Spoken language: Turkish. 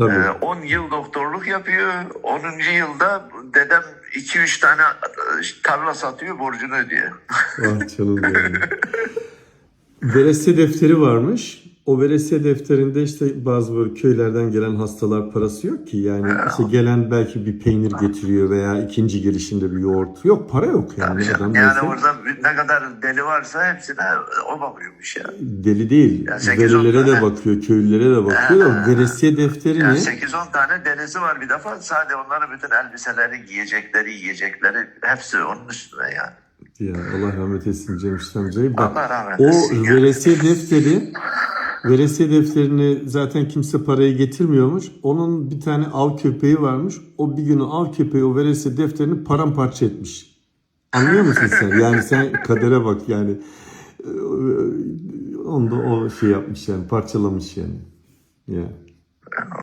Tabii. Ee, 10 yıl doktorluk yapıyor. 10. yılda dedem 2-3 tane e, tarla satıyor borcunu ödüyor. Ah canım benim. Veresiye defteri varmış. O veresiye defterinde işte bazı böyle köylerden gelen hastalar parası yok ki. Yani işte gelen belki bir peynir getiriyor veya ikinci gelişinde bir yoğurt. Yok para yok yani. Adam yani neyse. orada ne kadar deli varsa hepsine o bakıyormuş ya. Deli değil. Ya sekiz, on Velilere de tane. bakıyor, köylülere de bakıyor da veresiye defteri Yani ne? 8-10 tane delisi var bir defa. Sadece onların bütün elbiseleri, giyecekleri, yiyecekleri hepsi onun üstüne yani. Ya Allah rahmet etsin Cem amcayı. Bak, Allah rahmet o etsin. veresiye defteri veresiye defterini zaten kimse parayı getirmiyormuş. Onun bir tane av köpeği varmış. O bir günü av köpeği o veresiye defterini paramparça etmiş. Anlıyor musun sen? Yani sen kadere bak yani. Ee, Onu da o şey yapmış yani parçalamış yani. Ya.